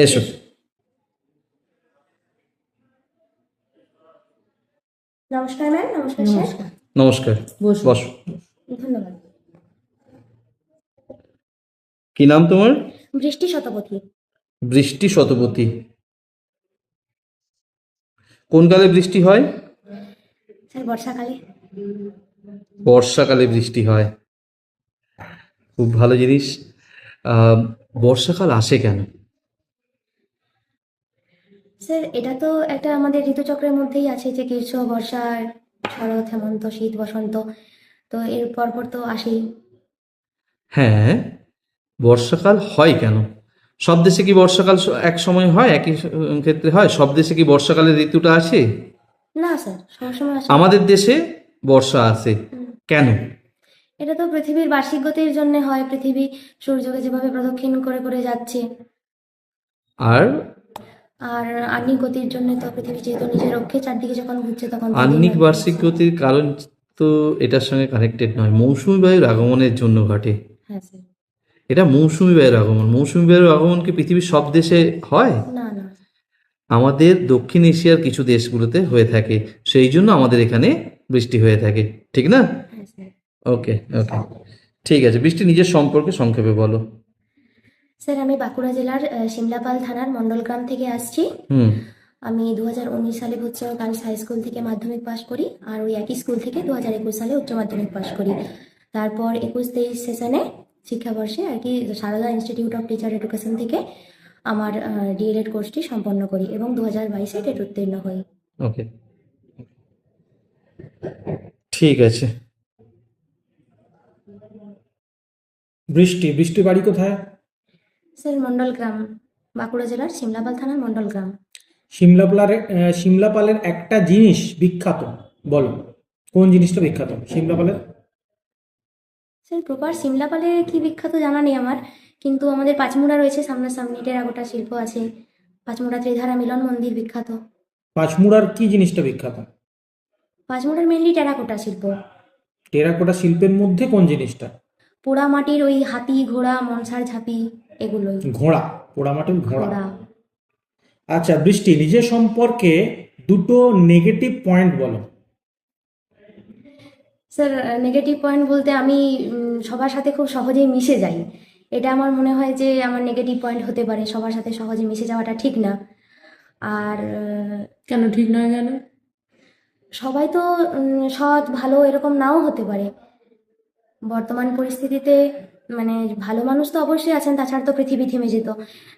এসো। নমস্কার ম্যাম নমস্কার স্যার। নমস্কার। নমস্কার বসুন। বসো। ধন্যবাদ। কি নাম তোমার? বৃষ্টি শতপথী। বৃষ্টি শতপথী। কোন কালে বৃষ্টি হয়? স্যার বর্ষাকালে। বর্ষাকালে বৃষ্টি হয়। খুব ভালো জিনিস। আহ, বর্ষাকাল আসে কেন? স্যার এটা তো একটা আমাদের ঋতুচক্রের মধ্যেই আছে যে গ্রীষ্ম বর্ষা শরৎ হেমন্ত শীত বসন্ত তো এর পরপর তো আসেই। হ্যাঁ বর্ষাকাল হয় কেন? সব দেশে কি বর্ষাকাল এক সময় হয় একই ক্ষেত্রে হয়? সব দেশে কি বর্ষাকালের ঋতুটা আছে না স্যার সবসময় আসে। আমাদের দেশে বর্ষা আসে কেন? এটা তো পৃথিবীর বার্ষিক গতির জন্য হয় পৃথিবী সূর্যকে যেভাবে প্রদক্ষিণ করে করে যাচ্ছে। আর আর আহ্নিক গতির জন্য তো পৃথিবী যেহেতু নিজের অক্ষে চারদিকে যখন ঘুরছে তখন তো বার্ষিক গতির কারণ তো এটার সঙ্গে কানেক্টেড নয়। মৌসুমী বায়ুর আগমনের জন্য ঘটে। হ্যাঁ স্যার এটা মৌসুমী বায়ুর আগমন। মৌসুমী বায়ুর আগমন কি পৃথিবীর সব দেশে হয়? না না। আমাদের দক্ষিণ এশিয়ার কিছু দেশগুলোতে হয়ে থাকে। সেই জন্য আমাদের এখানে বৃষ্টি হয়ে থাকে। ঠিক না? হ্যাঁ ওকে ওকে ঠিক আছে। বৃষ্টি নিজের সম্পর্কে সংক্ষেপে বলো। স্যার আমি বাঁকুড়া জেলার সিমলাপাল থানার মণ্ডলগ্রাম থেকে আসছি। আমি দু হাজার উনিশ সালে ভূতচর গার্লস হাই স্কুল থেকে মাধ্যমিক পাশ করি আর ওই একই স্কুল থেকে দু হাজার একুশ সালে উচ্চ মাধ্যমিক পাশ করি। তারপর একুশ তেইশ সেশনে শিক্ষাবর্ষে আর কি Sarada institute of teacher education থেকে আমার ডিএলএড কোর্সটি সম্পন্ন করি এবং দু হাজার বাইশে টেট উত্তীর্ণ হই। ওকে। ঠিক আছে। বৃষ্টি বৃষ্টি বাড়ি কোথায়? স্যার মণ্ডলগ্রাম বাঁকুড়া জেলার সিমলাপাল থানার মণ্ডলগ্রাম সিমলাপালের সিমলাপালের একটা জিনিস বিখ্যাত বলো। কোন জিনিসটা বিখ্যাত? সিমলাপালের? স্যার প্রপার সিমলাপালে কি বিখ্যাত জানা নেই আমার কিন্তু আমাদের পাঁচমুড়া রয়েছে সামনাসামনি টেরাকোটা শিল্প আছে। পাঁচমুড়া ত্রিধারা মিলন মন্দির বিখ্যাত। পাঁচমুড়ার কি জিনিসটা বিখ্যাত? পাঁচমুড়ার মেনলি টেরাকোটা শিল্প। টেরাকোটা শিল্পের মধ্যে কোন জিনিসটা? পোড়া মাটির ওই হাতি ঘোড়া মনসার ঝাঁপি। এগুলোই। ঘোড়া পোড়ামাটির ঘোড়া। ঘোড়া। আচ্ছা বৃষ্টি নিজের সম্পর্কে দুটো নেগেটিভ পয়েন্ট বলো। স্যার নেগেটিভ পয়েন্ট বলতে আমি উম, সবার সাথে খুব সহজেই মিশে যাই। এটা আমার মনে হয় যে আমার নেগেটিভ পয়েন্ট হতে পারে সবার সাথে সহজে মিশে যাওয়াটা ঠিক না। আর আহ, কেন ঠিক নয় কেন? সবাই তো উম, সৎ ভালো এরকম নাও হতে পারে। বর্তমান পরিস্থিতিতে মানে ভালো মানুষ তো অবশ্যই আছেন তাছাড়া তো পৃথিবী থেমে যেত।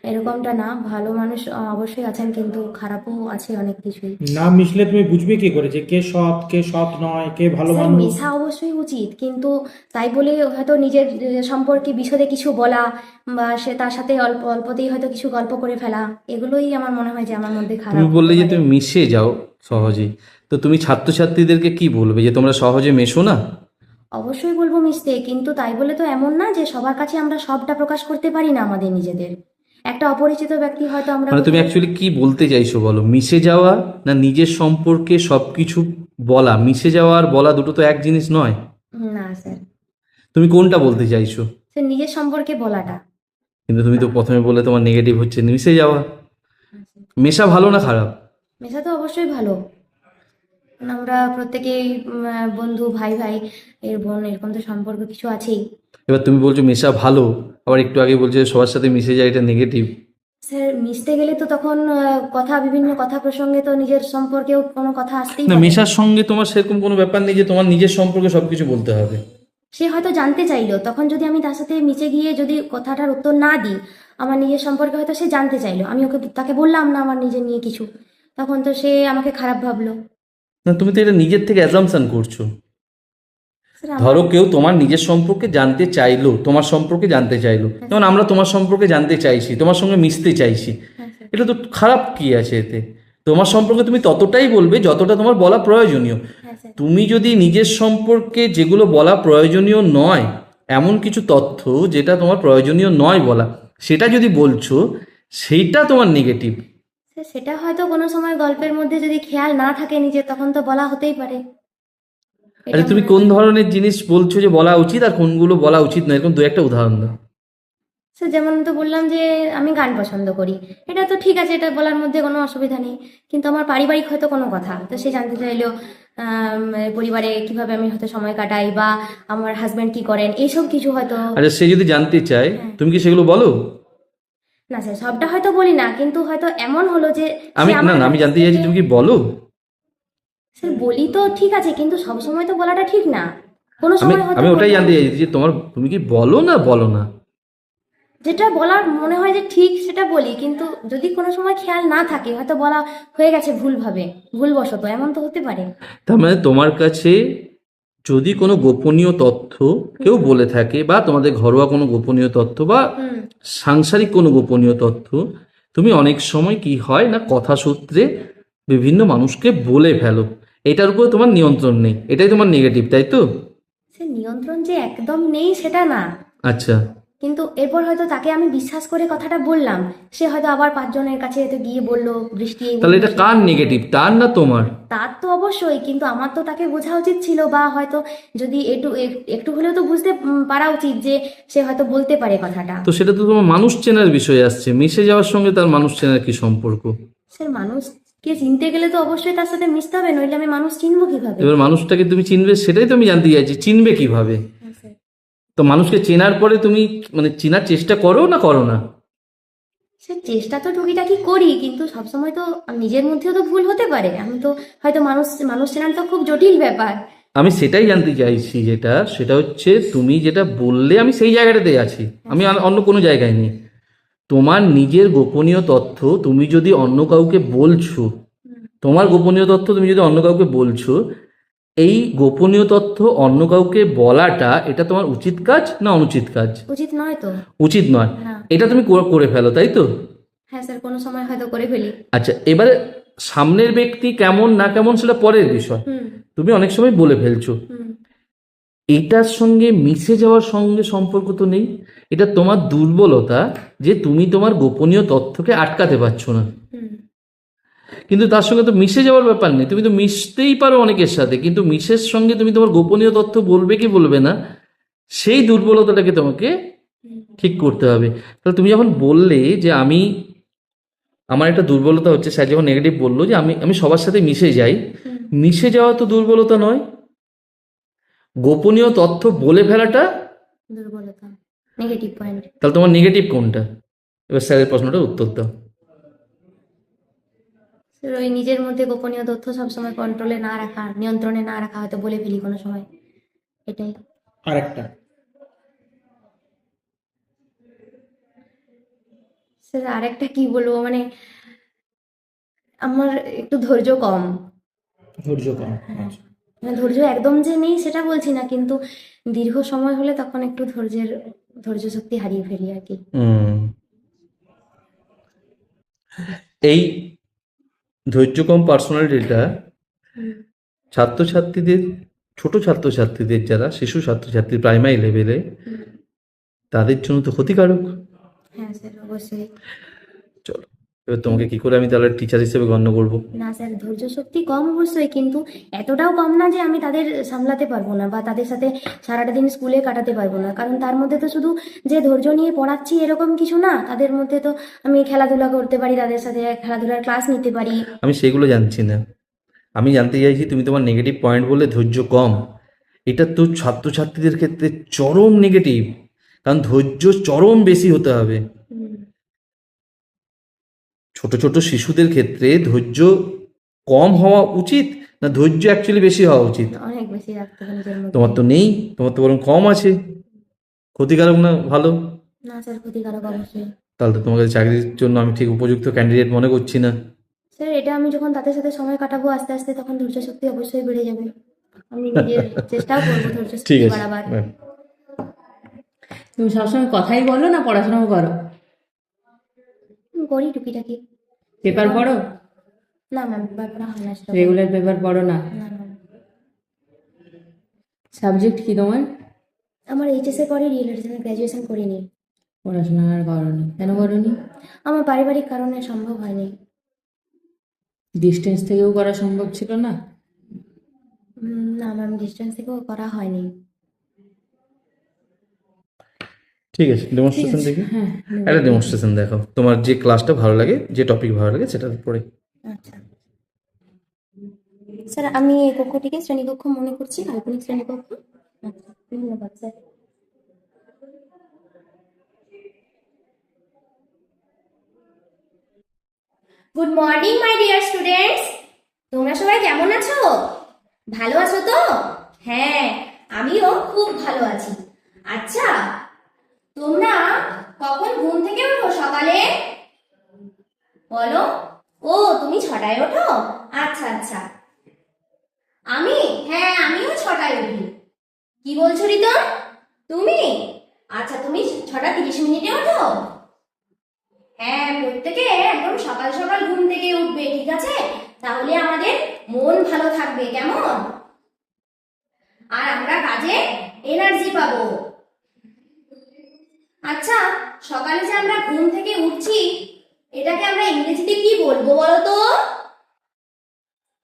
এরকমটা না ভালো মানুষ অবশ্যই আছেন কিন্তু খারাপও আছে অনেক কিছুই। না মিশলে তুমি বুঝবে কি করে যে কে সৎ কে সৎ নয় কে ভালো মানুষ? মেশা অবশ্যই উচিত কিন্তু তাই বলে হয়তো নিজের সম্পর্কে বিশদে কিছু বলা বা সে তার সাথে অল্প অল্পতেই হয়তো কিছু গল্প করে ফেলা এগুলোই আমার মনে হয় যে আমার মধ্যে খারাপ তুমি বললে যে তুমি মিশে যাও সহজেই। তো তুমি ছাত্রছাত্রীদেরকে কি বলবে? যে তোমরা সহজে মেশো না? অবশ্যই বলব মিশতে কিন্তু তাই বলে তো এমন না যে সবার কাছে আমরা সবটা প্রকাশ করতে পারি না আমাদের নিজেদের। একটা অপরিচিত ব্যক্তি হয়তো আমরা মানে তুমি অ্যাকচুয়ালি কি বলতে চাইছো বলো? মিশে যাওয়া না নিজের সম্পর্কে সবকিছু বলা? মিশে যাওয়া আর বলা দুটো তো এক জিনিস নয়। না স্যার। তুমি কোনটা বলতে চাইছো? স্যার নিজের সম্পর্কে বলাটা। কিন্তু তুমি তো প্রথমে বলে তোমার নেগেটিভ হচ্ছে মিশে যাওয়া। মেশা ভালো না খারাপ? মেশা তো অবশ্যই ভালো। আমরা প্রত্যেকেই বন্ধু ভাই ভাই এর বোন এরকম তো সম্পর্ক কিছু আছেই। এবার তুমি বলছো মেশা ভালো আবার একটু আগে বলছো সবার সাথে মিশে যায় এটা নেগেটিভ স্যার মিশতে গেলে তো তখন কথা বিভিন্ন কথা প্রসঙ্গে তো নিজের সম্পর্কেও কোনো কথা আসতেই না। মেশার সঙ্গে তোমার সেরকম কোনো ব্যাপার নেই যে তোমার নিজের সম্পর্কে সবকিছু বলতে হবে। সে হয়তো জানতে চাইলো তখন যদি আমি তার সাথে মিশে গিয়ে যদি কথাটার উত্তর না দিই আমার নিজের সম্পর্কে হয়তো সে জানতে চাইলো। আমি ওকে তাকে বললাম না আমার নিজের নিয়ে কিছু। তখন তো সে আমাকে খারাপ ভাবলো। না তুমি তো এটা নিজের থেকে অ্যাজামশন করছ। ধরো কেউ তোমার নিজের সম্পর্কে জানতে চাইলো তোমার সম্পর্কে জানতে চাইলো। যেমন আমরা তোমার সম্পর্কে জানতে চাইছি তোমার সঙ্গে মিশতে চাইছি। হ্যাঁ, এটা তো খারাপ কি আছে এতে? তোমার সম্পর্কে তুমি ততটাই বলবে যতটা তোমার বলা প্রয়োজনীয়। হ্যাঁ তুমি যদি নিজের সম্পর্কে যেগুলো বলা প্রয়োজনীয় নয় এমন কিছু তথ্য যেটা তোমার প্রয়োজনীয় নয় বলা সেটা যদি বলছো সেইটা তোমার নেগেটিভ সেটা হয়তো কোনো সময় গল্পের মধ্যে যদি খেয়াল না থাকে নিজের তখন তো বলা হতেই পারে। আচ্ছা তুমি কোন ধরনের জিনিস বলছো যে বলা উচিত আর কোনগুলো বলা উচিত নয়? এরকম দু একটা উদাহরণ দাও। সে যেমন তো বললাম যে আমি গান পছন্দ করি। এটা তো ঠিক আছে এটা বলার মধ্যে কোনো অসুবিধা নেই। কিন্তু আমার পারিবারিক হয়তো কোনো কথা তো সে জানতে চাইলো পরিবারে কীভাবে আমি হয়তো সময় কাটাই বা আমার হাজবেন্ড কি করেন? এইসব কিছু হয়তো আচ্ছা সে যদি জানতে চায় হ্যাঁ। তুমি কি সেগুলো বলো? না স্যার সবটা হয়তো বলি না কিন্তু হয়তো এমন হলো যে আমি না না আমি জানতে চাইছি তুমি কি বলো? স্যার বলি তো ঠিক আছে কিন্তু সব সময় তো বলাটা ঠিক না। কোনো আমি সময় হয়তো আমি ওটাই জানতে চাইছি যে তোমার তুমি কি বলো না বলো না? যেটা বলার মনে হয় যে ঠিক সেটা বলি কিন্তু যদি কোনো সময় খেয়াল না থাকে হয়তো বলা হয়ে গেছে ভুলভাবে ভুলবশত এমন তো হতে পারে। তার মানে তোমার কাছে যদি কোনো গোপনীয় তথ্য কেউ বলে থাকে বা তোমাদের ঘরোয়া কোনো গোপনীয় তথ্য বা সাংসারিক কোনো গোপনীয় তথ্য তুমি অনেক সময় কি হয় না কথা সূত্রে বিভিন্ন মানুষকে বলে ফেলো। এটার উপর তোমার নিয়ন্ত্রণ নেই। এটাই তোমার নেগেটিভ তাই তো? সে নিয়ন্ত্রণ যে একদম নেই সেটা না। আচ্ছা। কিন্তু এরপর হয়তো তাকে আমি বিশ্বাস করে কথাটা বললাম। সে হয়তো আবার পাঁচজনের কাছে হয়তো গিয়ে বলল বৃষ্টি তাহলে এটা। কার নেগেটিভ তার না তোমার? তার তো অবশ্যই কিন্তু আমার তো তাকে বোঝা উচিত ছিল বা হয়তো যদি একটু একটু হলেও তো বুঝতে পারা উচিত যে সে হয়তো বলতে পারে কথাটা। তো সেটা তো তোমার মানুষ চেনার বিষয় আসছে। মিশে যাওয়ার সঙ্গে তার মানুষ চেনার কি সম্পর্ক? সে মানুষকে চিনতে গেলে তো অবশ্যই তার সাথে মিশতে হবে নইলে আমি মানুষ চিনবো কীভাবে? এবার মানুষটাকে তুমি চিনবে সেটাই তো আমি জানতে চাইছি। চিনবে কীভাবে? তো মানুষকে চেনার পরে তুমি মানে চেনার চেষ্টা করো না করো না? সে চেষ্টা তো টুকিটাকি করি কিন্তু সবসময় তো নিজের মধ্যেও তো ভুল হতে পারে। আমি তো হয়তো মানুষ মানুষ চেনার তো খুব জটিল ব্যাপার। আমি সেটাই জানতে চাইছি যেটা সেটা হচ্ছে তুমি যেটা বললে আমি সেই জায়গাটাতে আছি। আমি অন্য কোনো জায়গায় নেই। তোমার নিজের গোপনীয় তথ্য তুমি যদি অন্য কাউকে বলছো তোমার গোপনীয় তথ্য তুমি যদি অন্য কাউকে বলছো এই গোপনীয় তথ্য অন্য কাউকে বলাটা এটা তোমার উচিত কাজ না অনুচিত কাজ? উচিত নয় তো। উচিত নয়। না। এটা তুমি করে- করে ফেলো তাই তো? হ্যাঁ স্যার কোনো সময় হয়তো করে ফেলি। আচ্ছা এবারে সামনের ব্যক্তি কেমন না কেমন সেটা পরের বিষয়। হুম। তুমি অনেক সময় বলে ফেলছো। হুম। এটার সঙ্গে মিশে যাওয়ার সঙ্গে সম্পর্ক তো নেই। এটা তোমার দুর্বলতা যে তুমি তোমার গোপনীয় তথ্যকে আটকাতে পারছ না। হুম। কিন্তু তার সঙ্গে তো মিশে যাওয়ার ব্যাপার নেই। তুমি তো মিশতেই পারো অনেকের সাথে কিন্তু মিশের সঙ্গে তুমি তোমার গোপনীয় তথ্য বলবে কি বলবে না সেই দুর্বলতাটাকে তোমাকে ঠিক করতে হবে। তাহলে তুমি যখন বললে যে আমি আমার একটা দুর্বলতা হচ্ছে স্যার যখন নেগেটিভ বলল যে আমি আমি সবার সাথে মিশে যাই মিশে যাওয়া তো দুর্বলতা নয়। গোপনীয় তথ্য বলে ফেলাটা দুর্বলতা নেগেটিভ পয়েন্ট তাহলে তোমার নেগেটিভ কোনটা? এবার স্যারের প্রশ্নটার উত্তর দাও। ওই নিজের মধ্যে গোপনীয় তথ্য সবসময় কন্ট্রোলে না রাখা নিয়ন্ত্রণে না রাখা হয়তো বলে ফেলি কোনো সময়। এটাই। আরেকটা। স্যার আরেকটা কি বলব? মানে আমার একটু ধৈর্য কম। ধৈর্য কম আচ্ছা। মানে ধৈর্য একদম যে নেই সেটা বলছি না কিন্তু দীর্ঘ সময় হলে তখন একটু ধৈর্যের ধৈর্য শক্তি হারিয়ে ফেলি আর কি। হুম। এই ধৈর্য কম পার্সোনালিটিটা ছাত্রছাত্রীদের ছোট ছাত্রছাত্রীদের যারা শিশু ছাত্রছাত্রী প্রাইমারি লেভেলে তাদের জন্য তো ক্ষতিকারক। হ্যাঁ স্যার অবশ্যই। চলো। এবার তোমাকে কি করে আমি তাহলে টিচার হিসেবে গণ্য করব? না স্যার ধৈর্য শক্তি কম অবশ্যই কিন্তু এতটাও কম না যে আমি তাদের সামলাতে পারব না বা তাদের সাথে সারাটা দিন স্কুলে কাটাতে পারব না। কারণ তার মধ্যে তো শুধু যে ধৈর্য নিয়ে পড়াচ্ছি এরকম কিছু না তাদের মধ্যে তো আমি খেলাধুলা করতে পারি তাদের সাথে খেলাধুলার ক্লাস নিতে পারি। আমি সেগুলো জানছি না। আমি জানতে চাইছি তুমি তোমার নেগেটিভ পয়েন্ট বলে ধৈর্য কম। এটা তো ছাত্রছাত্রীদের ক্ষেত্রে চরম নেগেটিভ কারণ ধৈর্য চরম বেশি হতে হবে। ছোট ছোট শিশুদের ক্ষেত্রে ধৈর্য কম হওয়া উচিত না ধৈর্য অ্যাকচুয়ালি বেশি হওয়া উচিত? অনেক বেশি রাখতে তোমার তো নেই তোমার তো বরং কম আছে। ক্ষতিকারক না ভালো? না স্যার ক্ষতিকারক অবশ্যই। তাহলে তো তোমাকে চাকরির জন্য আমি ঠিক উপযুক্ত ক্যান্ডিডেট মনে করছি না। স্যার এটা আমি যখন তাদের সাথে সময় কাটাবো আস্তে আস্তে তখন ধৈর্য শক্তি অবশ্যই বেড়ে যাবে। আমি নিজের চেষ্টাও করব ধৈর্য শক্তি ঠিক আছে বাড়াবার। তুমি সবসময় কথাই বলো না পড়াশোনাও করো। করি টুকিটাকি। পেপার পড়ো? না ম্যাম ব্যাপার হয় না রেগুলার পেপার পড়ো না? সাবজেক্ট কি তোমার? আমার এইচএস এর পরে রিয়েলিটিশনে গ্র্যাজুয়েশন করিনি। পড়াশোনা আর করোনি। কেন করোনি? আমার পারিবারিক কারণে সম্ভব হয়নি। ডিস্টেন্স থেকেও করা সম্ভব ছিল না? না ম্যাম ডিস্টেন্স থেকেও করা হয়নি। ঠিক আছে ডেমনস্ট্রেশন দেখি। হ্যাঁ একটা ডেমনস্ট্রেশন দেখো তোমার যে ক্লাসটা ভালো লাগে যে টপিক ভালো লাগে সেটার উপরে আচ্ছা। স্যার আমি এই কক্ষটিকে শ্রেণীকক্ষ মনে করছি কাল্পনিক শ্রেণীকক্ষ। আচ্ছা ধন্যবাদ sir. Good morning my dear students তোমরা সবাই কেমন আছো? ভালো আছো তো? হ্যাঁ আমিও খুব ভালো আছি। আচ্ছা তোমরা কখন ঘুম থেকে ওঠো সকালে? বলো। ও, তুমি ছটায় ওঠো? আচ্ছা আচ্ছা। আমি? হ্যাঁ আমিও ছটায় উঠি। কি বলছো, রিতম? তুমি? আচ্ছা তুমি ছটা তিরিশ মিনিটে ওঠো? হ্যাঁ প্রত্যেকে একদম সকাল সকাল ঘুম থেকে উঠবে, ঠিক আছে? তাহলে আমাদের মন ভালো থাকবে, কেমন? আর আমরা কাজে এনার্জি পাবো। আচ্ছা সকালে যে আমরা ঘুম থেকে উঠছি, এটাকে আমরা ইংরেজিতে কি বলব বলো তো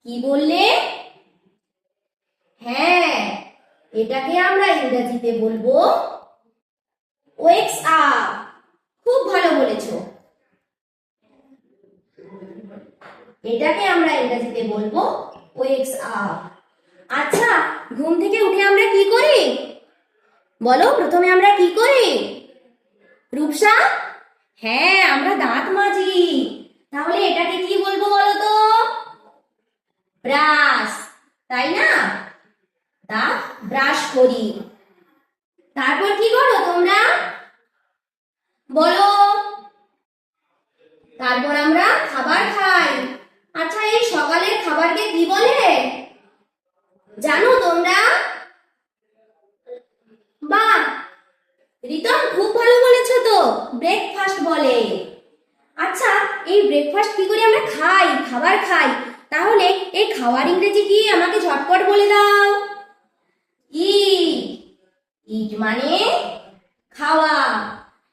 কি বললে? হ্যাঁ এটাকে আমরা ইংরেজিতে বলব ওয়েক্স আপ খুব ভালো বলেছ। এটাকে আমরা ইংরেজিতে বলব ওয়েক্স আপ আচ্ছা ঘুম থেকে উঠে আমরা কি করি? বলো, প্রথমে আমরা কি করি? রূপসা? হ্যাঁ আমরা দাঁত মাজি। তাহলে এটাকে কি বলব বলো তো ব্রাশ। তাই না? দাঁত ব্রাশ করি। তারপর কি করো তোমরা? বলো। তারপর আমরা খাবার খাই। আচ্ছা এই সকালের খাবারকে কি বলে? জানো তোমরা? বাহ! রিতম, খুব ভালো বলেছ তো। ব্রেকফাস্ট বলে। আচ্ছা এই ব্রেকফাস্ট কি করে আমরা খাই? খাবার খাই। তাহলে এই খাওয়ার ইংরেজি কি? আমাকে ঝটপট বলে দাও। ইট ইট মানে খাওয়া।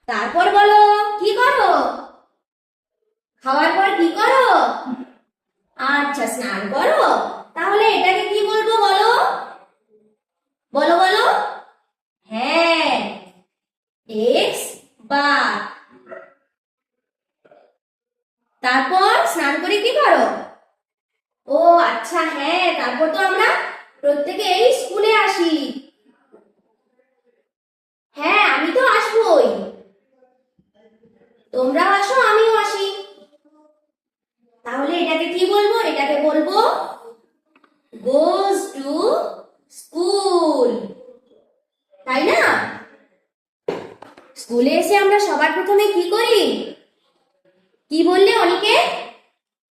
তারপর বলো, কি করো? খাওয়ার পর কি করো? আচ্ছা স্নান করো। তাহলে এটাকে কি বলব বলো? বলো বলো। এক্স বার তারপর স্নান করে কি করো? ও আচ্ছা হ্যাঁ তারপর তো আমরা প্রত্যেকে এই স্কুলে আসি। হ্যাঁ আমি তো আসবই। তোমরা আসো, আমিও আসি। তাহলে এটাকে কি বলব? এটাকে বলব গোজ টু স্কুল তাই না স্কুলে এসে আমরা সবার প্রথমে কি করি? কি বললে অনিকে?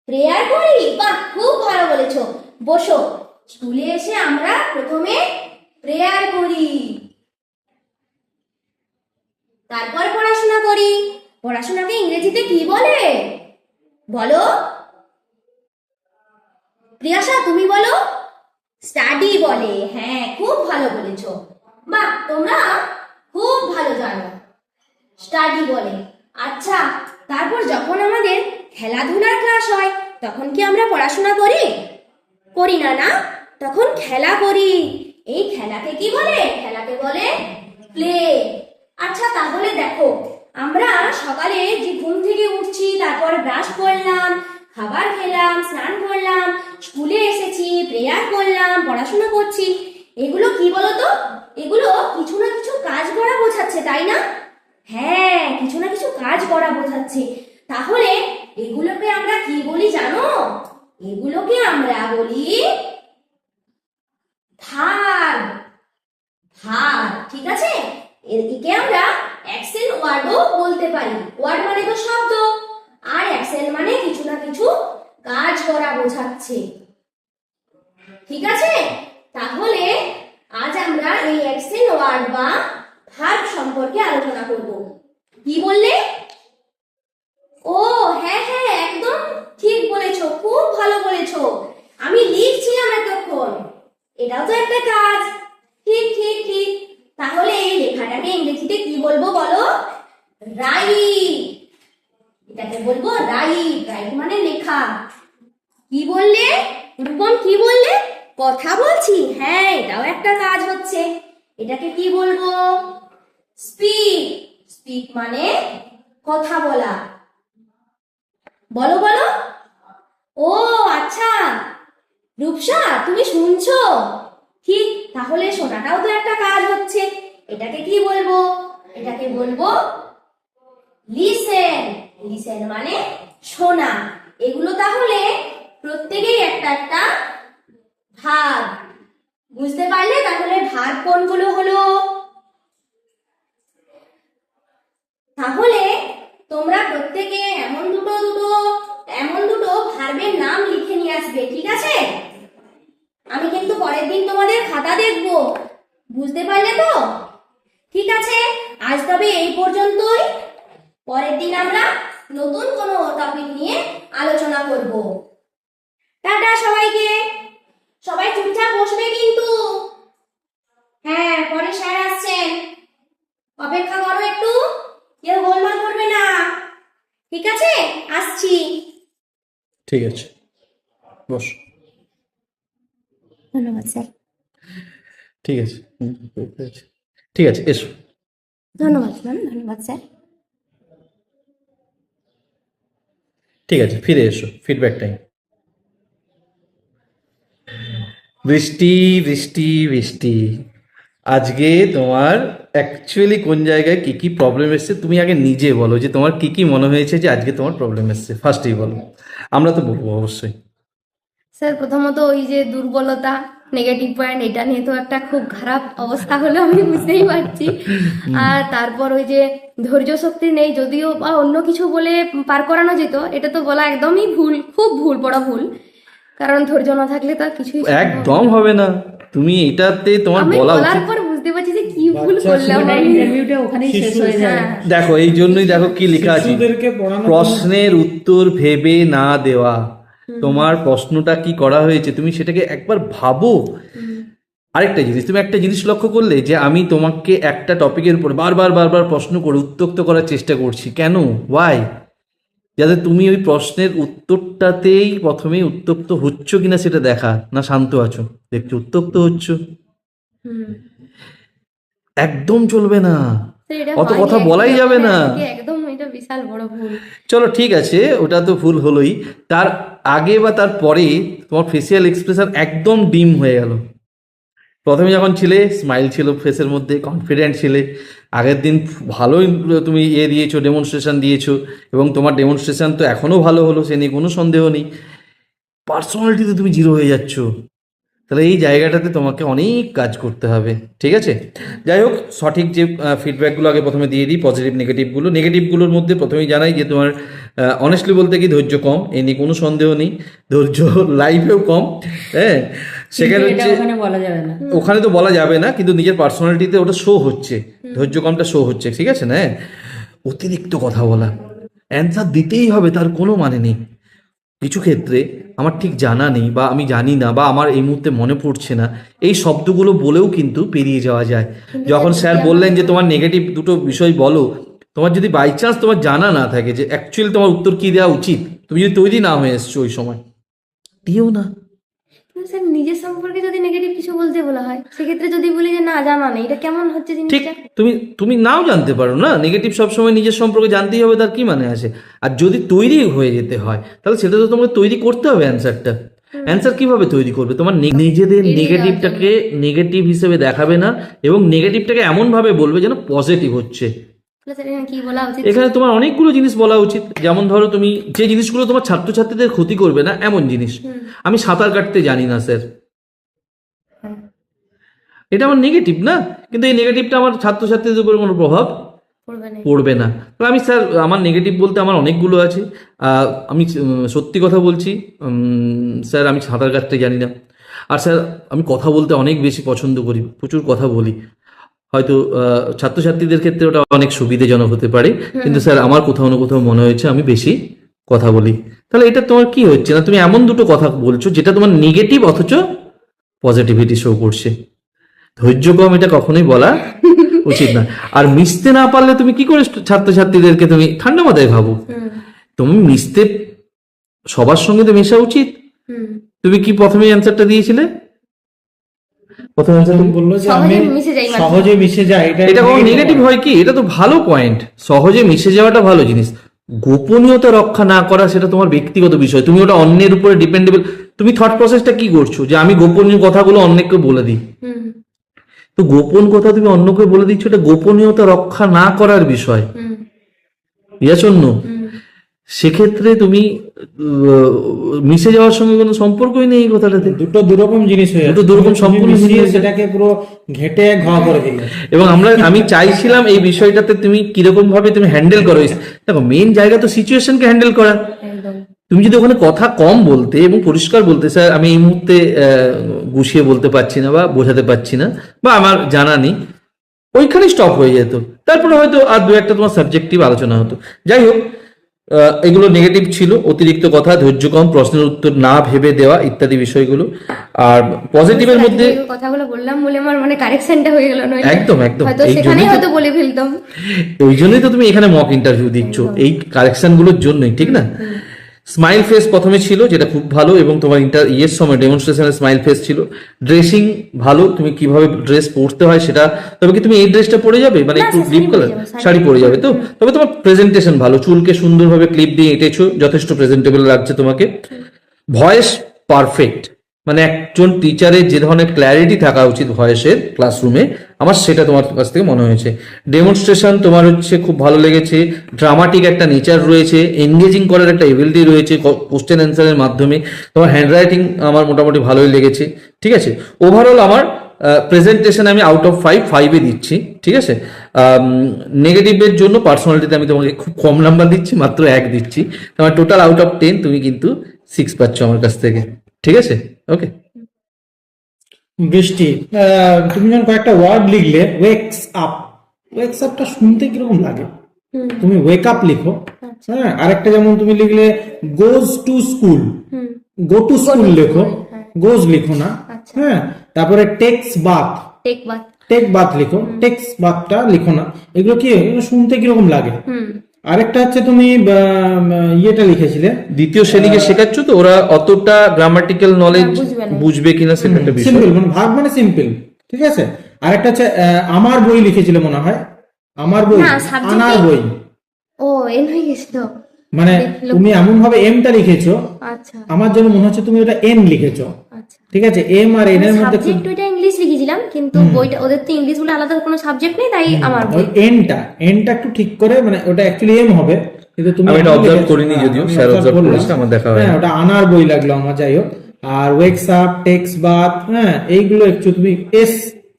প্রেয়ার করি? বাহ, খুব ভালো বলেছ। বসো। স্কুলে এসে আমরা প্রথমে প্রেয়ার করি। তারপর পড়াশোনা করি। পড়াশোনাকে ইংরেজিতে কি বলে? বলো। প্রিয়াশা, তুমি বলো। স্টাডি বলে। হ্যাঁ খুব ভালো বলেছ। বাহ, তোমরা খুব ভালো জানো। স্টাডি বলে। আচ্ছা তারপর যখন আমাদের খেলাধুলার ক্লাস হয়, তখন কি আমরা পড়াশোনা করি? করি না না, তখন খেলা করি। এই খেলাকে কি বলে? খেলাকে বলে প্লে আচ্ছা তাহলে দেখো, আমরা সকালে যে ঘুম থেকে উঠছি, তারপর ব্রাশ করলাম, খাবার খেলাম, স্নান করলাম স্কুলে এসেছি প্রেয়ার করলাম, পড়াশোনা করছি। এগুলো কি বলতো? এগুলো কিছু না কিছু কাজ করা বোঝাচ্ছে, তাই না? হ্যাঁ কিছু না কিছু কাজ করা বোঝাচ্ছে। তাহলে এগুলোকে আমরা কি বলি জানো? এগুলোকে আমরা বলি ভার্ব ভার্ব ঠিক আছে? একে আমরা অ্যাকসেন্ট ওয়ার্ডও বলতে পারি। ওয়ার্ড মানে তো শব্দ। আর অ্যাকসেন্ট মানে কিছু না কিছু কাজ করা বোঝাচ্ছে। ঠিক আছে তাহলে আজ আমরা এই অ্যাকসেন্ট ওয়ার্ড বা ভার্ব সম্পর্কে আলোচনা করব কি বললে ও হ্যাঁ হ্যাঁ একদম ঠিক বলেছ খুব ভালো বলেছ আমি লিখছিলাম এতক্ষণ এটাও তো একটা কাজ ঠিক ঠিক ঠিক তাহলে এই লেখাটাকে ইংরেজিতে কি বলব বলো রাইট এটাকে বলব রাইট রাইট মানে লেখা কি বললে রূপম কি বললে কথা বলছি হ্যাঁ এটাও একটা কাজ হচ্ছে এটাকে কি বলব স্পিক স্পিক মানে কথা বলা বলো বলো ও আচ্ছা রূপসা তুমি শুনছো ঠিক তাহলে শোনাটাও তো একটা কাজ হচ্ছে এটাকে কি বলব এটাকে বলব? লিসেন লিসেন মানে শোনা। এগুলো তাহলে প্রত্যেকেই একটা একটা ভাগ। বুঝতে পারলে? তাহলে ভাগ কোনগুলো হলো? তাহলে তোমরা প্রত্যেকে এমন দুটো দুটো, এমন দুটো ভার্বের নাম লিখে নিয়ে আসবে, ঠিক আছে? আমি কিন্তু পরের দিন তোমাদের খাতা দেখব। বুঝতে পারলে তো? ঠিক আছে? আজ তবে এই পর্যন্তই। পরের দিন আমরা নতুন কোনো টপিক নিয়ে আলোচনা করব। টাটা সবাইকে। সবাই চুপচাপ বসবে কিন্তু। হ্যাঁ পরে স্যার আসছেন। অপেক্ষা করো একটু। কেউ গোলমাল করবে না। ঠিক আছে? আসছি। ঠিক আছে। বস। ধন্যবাদ স্যার। ঠিক আছে। ঠিক আছে এসো। ধন্যবাদ ম্যাম ধন্যবাদ স্যার। ঠিক আছে ফিরে এসো ফিডব্যাক টাইম বৃষ্টি বৃষ্টি বৃষ্টি। আজকে তোমার অ্যাকচুয়ালি কোন জায়গায় কি কি প্রবলেম এসছে তুমি আগে নিজে বলো যে তোমার কি কি মনে হয়েছে যে আজকে তোমার প্রবলেম এসছে ফার্স্টেই বলো। আমরা তো বলব অবশ্যই। স্যার প্রথমত ওই যে দুর্বলতা নেগেটিভ পয়েন্ট এটা নিয়ে তো একটা খুব খারাপ অবস্থা হলো আমি বুঝতেই পারছি। আর তারপর ওই যে ধৈর্য শক্তি নেই যদিও বা অন্য কিছু বলে পার করানো যেত এটা তো বলা একদমই ভুল খুব ভুল বড় ভুল। কারণ ধৈর্য না থাকলে তো কিছুই একদম হবে না। তুমি এটাতে তোমার বলা বলার পর বুঝতে পারছি যে কি ভুল করলাম আমি। ইন্টারভিউটা ওখানেই শেষ হয়ে যায়। হ্যাঁ। দেখো এই জন্যই দেখো কি লেখা আছে। প্রশ্নের উত্তর ভেবে না দেওয়া। তোমার প্রশ্নটা কি করা হয়েছে? তুমি সেটাকে একবার ভাবো। আরেকটা জিনিস তুমি একটা জিনিস লক্ষ্য করলে যে আমি তোমাকে একটা টপিকের উপর বারবার বারবার প্রশ্ন করে উত্তক্ত করার চেষ্টা করছি। কেন? ওয়াই যাতে তুমি ওই প্রশ্নের উত্তরটাতেই প্রথমেই উত্তপ্ত হচ্ছ কিনা সেটা দেখা। না শান্ত আছো। দেখছ উত্তপ্ত হচ্ছ। একদম চলবে না। অত কথা বলাই যাবে না। একদম এটা বিশাল বড় ভুল। চলো ঠিক আছে ওটা তো ভুল হলোই। তার আগে বা তার পরে তোমার ফেসিয়াল এক্সপ্রেশন একদম ডিম হয়ে গেল। প্রথমে যখন ছিলে স্মাইল ছিল ফেসের মধ্যে কনফিডেন্ট ছিলে। আগের দিন ভালোই তুমি ইয়ে দিয়েছ ডেমনস্ট্রেশন দিয়েছ এবং তোমার ডেমনস্ট্রেশন তো এখনও ভালো হলো, সে নিয়ে কোনো সন্দেহ নেই। পার্সোনালিটিতে তুমি জিরো হয়ে যাচ্ছ। তাহলে এই জায়গাটাতে তোমাকে অনেক কাজ করতে হবে, ঠিক আছে? যাই হোক, সঠিক যে ফিডব্যাকগুলো আগে প্রথমে দিয়ে দিই পজিটিভ নেগেটিভগুলো নেগেটিভগুলোর মধ্যে প্রথমেই জানাই যে তোমার অনেস্টলি বলতে কি ধৈর্য কম? এ নিয়ে কোনো সন্দেহ নেই। ধৈর্য লাইফেও কম। হ্যাঁ? সেখানে হচ্ছে ওখানে বলা যাবে না। ওখানে তো বলা যাবে না কিন্তু নিজের পার্সোনালিটিতে ওটা শো হচ্ছে। ধৈর্য কমটা শো হচ্ছে ঠিক আছে না? হ্যাঁ? অতিরিক্ত কথা বলা। অ্যান্সার দিতেই হবে তার কোনো মানে নেই। কিছু ক্ষেত্রে আমার ঠিক জানা নেই বা আমি জানি না বা আমার এই মুহূর্তে মনে পড়ছে না এই শব্দগুলো বলেও কিন্তু পেরিয়ে যাওয়া যায়। যখন স্যার বললেন যে তোমার নেগেটিভ দুটো বিষয় বলো তোমার যদি বাই চান্স তোমার জানা না থাকে যে অ্যাকচুয়ালি তোমার উত্তর কি দেওয়া উচিত তুমি যদি তৈরি না হয়ে এসছো ওই সময়। দিও না। স্যার নিজের সম্পর্কে যদি নেগেটিভ কিছু বলতে বলা হয় সেক্ষেত্রে যদি বলি যে না জানা নেই এটা কেমন হচ্ছে ঠিক জিনিসটা তুমি তুমি নাও জানতে পারো না নেগেটিভ সবসময় নিজের সম্পর্কে জানতেই হবে তার কি মানে আছে? আর যদি তৈরি হয়ে যেতে হয় তাহলে সেটা তো তোমাকে তৈরি করতে হবে অ্যান্সারটা অ্যান্সার কীভাবে তৈরি করবে? তোমার নিজেদের নেগেটিভটাকে নেগেটিভ হিসেবে দেখাবে না এবং নেগেটিভটাকে এমনভাবে বলবে যেন পজিটিভ হচ্ছে। এখানে তোমার অনেকগুলো জিনিস বলা উচিত। যেমন ধরো তুমি যে জিনিসগুলো তোমার ছাত্রছাত্রীদের ক্ষতি করবে না এমন জিনিস। আমি সাঁতার কাটতে জানি না স্যার। হ্যাঁ। এটা আমার নেগেটিভ না? কিন্তু এই নেগেটিভটা আমার ছাত্রছাত্রীদের উপর কোনো প্রভাব পড়বে না। আমি স্যার আমার নেগেটিভ বলতে আমার অনেকগুলো আছে। আমি সত্যি কথা বলছি। স্যার আমি সাঁতার কাটতে জানি না। আর স্যার আমি কথা বলতে অনেক বেশি পছন্দ করি। প্রচুর কথা বলি। হয়তো ছাত্রছাত্রীদের ক্ষেত্রে ওটা অনেক সুবিধাজনক হতে পারে। কিন্তু স্যার আমার কোথাও না কোথাও মনে হয়েছে আমি বেশি কথা বলি। তাহলে এটা তোমার কি হচ্ছে না? তুমি এমন দুটো কথা বলছো যেটা তোমার নেগেটিভ অথচ পজিটিভিটি শো করছে। ধৈর্য কম এটা কখনোই বলা উচিত না। আর মিশতে না পারলে তুমি কি করে ছাত্রছাত্রীদেরকে তুমি ঠান্ডা মাথায় ভাবো? তুমি মিশতে সবার সঙ্গে তো মেশা উচিত। তুমি কি প্রথমে অ্যান্সারটা দিয়েছিলে? প্রথম তুমি বলল যে আমি সহজে মিশে যাই এটা এটা কোনো নেগেটিভ হয় কি? এটা তো ভালো পয়েন্ট সহজে মিশে যাওয়াটা ভালো জিনিস। গোপনীয়তা রক্ষা না করা সেটা তোমার ব্যক্তিগত বিষয়। তুমি ওটা অন্যের উপরে ডিপেন্ডেবল তুমি থট প্রসেসটা কি করছ? যে আমি গোপনীয় কথাগুলো অন্যকে বলে দিই। তো গোপন কথা তুমি অন্যকে বলে দিচ্ছ এটা গোপনীয়তা রক্ষা না করার বিষয়। হুম। ইয়াস অন্য সেক্ষেত্রে তুমি মিশে যাওয়ার সঙ্গে কোনো সম্পর্কই নেই এই কথাটাতে? দুটো দুরকম জিনিস হয়ে দুটো দুরকম সম্পূর্ণ। সেটাকে পুরো ঘেটে ঘ করে দিলে। এবং আমরা আমি চাইছিলাম এই বিষয়টাতে তুমি কীরকম ভাবে তুমি হ্যান্ডেল করো। দেখো মেন জায়গা তো সিচুয়েশনকে হ্যান্ডেল করা। তুমি যদি ওখানে কথা কম বলতে এবং পরিষ্কার বলতে স্যার আমি এই মুহূর্তে আহ, গুছিয়ে বলতে পারছি না বা বোঝাতে পারছি না বা আমার জানা নেই। ওইখানে স্টপ হয়ে যেত। তারপরে হয়তো আর দু একটা তোমার সাবজেক্টিভ আলোচনা হতো। যাই হোক এগুলো নেগেটিভ ছিল অতিরিক্ত কথা ধৈর্য কম প্রশ্নের উত্তর না ভেবে দেওয়া ইত্যাদি বিষয়গুলো। আর পজিটিভের মধ্যে কথাগুলো বললাম বলে আমার মানে কারেকশনটা হয়ে গেল নয় একদম, একদম। সেখানেই জন্যই তো- হয়তো বলে ফেলতাম। ওই জন্যই তো তুমি এখানে মক ইন্টারভিউ দিচ্ছ। এই কারেকশনগুলোর জন্যই ঠিক না? স্মাইল ফেস প্রথমে ছিল যেটা খুব ভালো এবং তোমার ইন্টার ইয়ের সময় ডেমনস্ট্রেশনের স্মাইল ফেস ছিল। ড্রেসিং ভালো তুমি কীভাবে ড্রেস পরতে হয় সেটা তবে কি তুমি এই ড্রেসটা পরে যাবে? মানে একটু ক্লিপ ডিপ কালার শাড়ি পরে যাবে তো? তবে তোমার প্রেজেন্টেশন ভালো চুলকে সুন্দরভাবে ক্লিপ দিয়ে এঁটেছো যথেষ্ট প্রেজেন্টেবল লাগছে তোমাকে। ভয়েস পারফেক্ট মানে একজন টিচারের যে ধরনের ক্ল্যারিটি থাকা উচিত ভয়েসের ক্লাসরুমে আমার সেটা তোমার কাছ থেকে মনে হয়েছে। ডেমনস্ট্রেশন তোমার হচ্ছে খুব ভালো লেগেছে। ড্রামাটিক একটা নেচার রয়েছে। এনগেজিং করার একটা এবিলিটি রয়েছে কোশ্চেন অ্যান্সারের মাধ্যমে। তোমার হ্যান্ড রাইটিং আমার মোটামুটি ভালোই লেগেছে। ঠিক আছে? ওভারঅল আমার প্রেজেন্টেশন আমি আউট অফ ফাইভ ফাইভে দিচ্ছি। ঠিক আছে? নেগেটিভের জন্য পার্সোনালিটিতে আমি তোমাকে খুব কম নাম্বার দিচ্ছি, মাত্র এক দিচ্ছি। তোমার টোটাল আউট অফ টেন তুমি কিন্তু সিক্স পাচ্ছ আমার কাছ থেকে। ঠিক আছে? ওকে বৃষ্টি। তুমি যখন কয়েকটা ওয়ার্ড লিখলে ওয়েকস আপ ওয়েকস আপটা শুনতে কীরকম লাগে? তুমি ওয়েক আপ লিখো। আচ্ছা। হ্যাঁ আরেকটা যেমন তুমি লিখলে goes to school go to school লেখো। হ্যাঁ। গোজ লিখো না। আচ্ছা। হ্যাঁ তারপরে টেক্স বাথ টেক বাথ লিখো। টেক্স বাথটা লিখো না। এগুলো কি? শুনতে কীরকম লাগে? আরেকটা হচ্ছে তুমি ইয়েটা লিখেছিলে। দ্বিতীয় শ্রেণীকে শেখাচ্ছ তো? ওরা অতটা গ্রামাটিক্যাল নলেজ বুঝবে কিনা সেটা একটা বিষয়। সিম্পল মানে ভাগ মানে সিম্পল ঠিক আছে? আরেকটা হচ্ছে আমার বই লিখেছিল মনে হয়। আমার বই আনার বই। ও এন হয়ে গেছিল। মানে তুমি এমন ভাবে এমটা লিখেছো আচ্ছা। আমার জন্য মনে হচ্ছে তুমি ওটা এন লিখেছো। আচ্ছা। ঠিক আছে? এম আর এন এর মধ্যে খুব সাবজেক্ট ইংলিশ কিন্তু বইটা ওদের তো ইংলিশ বলে আলাদা কোনো সাবজেক্ট নেই তাই আমার বই। এনটা এনটা একটু ঠিক করে মানে ওটা অ্যাকচুয়ালি এম হবে কিন্তু তুমি আমি এটা অবজার্ভ। করিনি হ্যাঁ, যদিও, স্যার অবজার্ভ করেছে, আমার দেখা হয় হ্যাঁ ওটা আনার বই লাগল আমার যাই হোক। আর ওয়েক্স আপ টেক্স বাথ হ্যাঁ এইগুলো একটু তুমি এস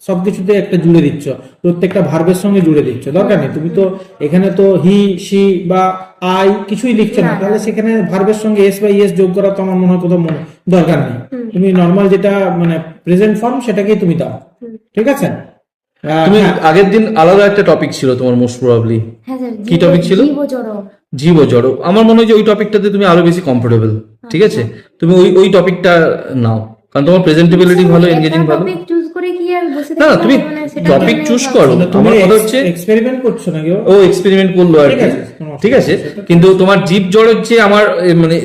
সবকিছুতে একটা জুড়ে দিচ্ছ প্রত্যেকটা ভার্বের সঙ্গে জুড়ে দিচ্ছ। দরকার নেই তুমি তো এখানে তো হি সি বা আই কিছুই লিখছো না। তাহলে সেখানে ভার্বের সঙ্গে এস বা ইএস যোগ করা তো আমার মনে হয় কোথাও মনে দরকার নেই। তুমি নর্মাল যেটা মানে প্রেজেন্ট ফর্ম সেটাকেই তুমি দাও। ঠিক আছে? আহ, তুমি হ্যাঁ, আগের দিন আলাদা একটা টপিক ছিল তোমার মোস্ট প্রবাবলি হ্যাঁ কি topic ছিল? জীব জড় আমার মনে হয় যে ওই টপিকটাতে তুমি আরও বেশি কমফোর্টেবল ঠিক আছে? তুমি ওই ওই টপিকটা নাও। কারণ তোমার প্রেজেন্টেবিলিটি ভালো এনগেজিং ভালো। টপিক আর বসে না তুমি টপিক চুজ করো। তুমি আমার কথা হচ্ছে এক্সপেরিমেন্ট করছ নাকি ও? ও এক্সপেরিমেন্ট করল আর কি। ঠিক আছে? কিন্তু তোমার জীব জড়ের যে আমার মানে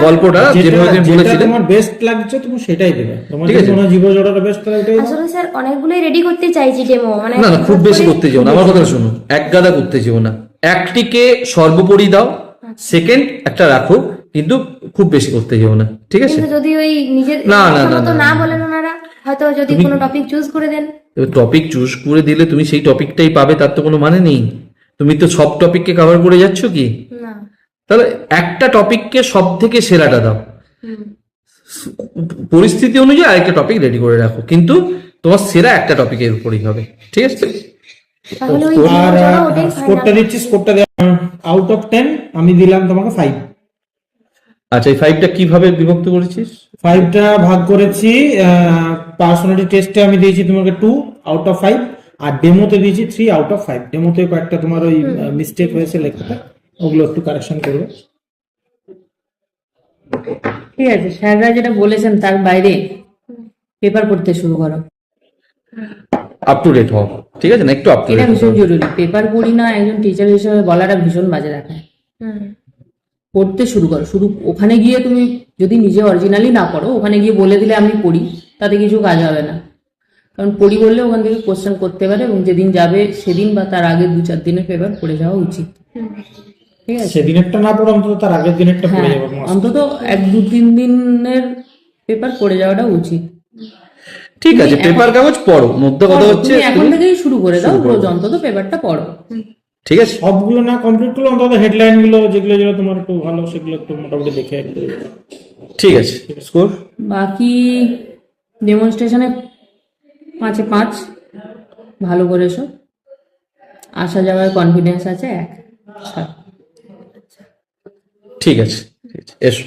গল্পটা- যেভাবে তুমি বলেছিলে। তোমার বেস্ট লাগছে তুমি সেটাই দেবে। তোমার ঠিক যদি আছে। জীব জড়াটা বেস্ট আসলে স্যার অনেকগুলোই রেডি করতে চাইছি ডেমো মানে না না খুব বেশি করতে যেও না। আমার কথা শোনো এক গাদা করতে যেও না। একটিকে সর্বোপরি দাও সেকেন্ড একটা রাখো। কিন্তু খুব বেশি করতে যেও না ঠিক আছে? যদি ওই নিজের না, না, না, না। বলেন ওনারা হয়তো যদি কোনো টপিক চুজ করে দেন। টপিক চুজ করে দিলে তুমি সেই টপিকটাই পাবে তার তো কোনো মানে নেই। তুমি তো সব টপিককে কভার করে যাচ্ছ কি? না। তাহলে একটা টপিককে সব থেকে সেরাটা দাও। পরিস্থিতি অনুযায়ী আরেকটা টপিক রেডি করে রাখো কিন্তু তোমার সেরা একটা টপিকের উপরই হবে ঠিক আছে? তাহলে ওই আর স্কোরটা দিচ্ছি স্কোরটা আউট অফ টেন আমি দিলাম তোমাকে ফাইভ আচ্ছা এই ফাইভটা কীভাবে বিভক্ত করেছিস? ফাইভটা ভাগ করেছি পার্সোনালিটি টেস্টে আমি দিয়েছি তোমাকে টু আউট অফ ফাইভ আর ডেমোতে দিয়েছি থ্রি আউট অফ ফাইভ ডেমোতে কয়েকটা তোমার ওই মিস্টেক হয়েছে লেখাটা ওগুলো একটু কারেকশন করবে ঠিক আছে স্যাররা যেটা বলেছেন তার বাইরে পেপার পড়তে শুরু করো। আপ টু ডেট হও ঠিক আছে না? একটু আপ টু এটা ডেট ভীষণ জরুরি। পেপার পড়ি না একজন টিচার হিসেবে বলাটা ভীষণ বাজে দেখায় হুম। পড়তে শুরু করো। শুরু ওখানে গিয়ে তুমি যদি নিজে অরিজিনালি না পড়ো ওখানে গিয়ে বলে দিলে আমি পড়ি তাতে কিছু কাজ হবে না। কারণ পড়ি বললে ওখান থেকে কোশ্চেন করতে পারে এবং যেদিন যাবে সেদিন বা তার আগে দু চার দিনের পেপার পড়ে যাওয়া উচিত। ঠিক আছে? সেদিনেরটা না পড়ে অন্তত তার আগের দিনেরটা পড়ে হ্যাঁ যাবে অন্তত এক দু তিন দিনের পেপার পড়ে যাওয়াটা উচিত। ঠিক আছে পেপার কাগজ পড়ো মধ্য কথা হচ্ছে এখন থেকেই শুরু করে দাও রোজ অন্তত পেপারটা পড়ো। ঠিক আছে? সবগুলো না কমপ্লিট করলে অন্তত হেডলাইনগুলো যেগুলো যেগুলো তোমার একটু ভালো সেগুলো একটু মোটামুটি দেখে ঠিক আছে। স্কোর বাকি ডেমনস্ট্রেশনে পাঁচে পাঁচ। ভালো করেছ। আসা যাওয়ার কনফিডেন্স আছে এক সাত ঠিক আছে। ঠিক আছে। এসো।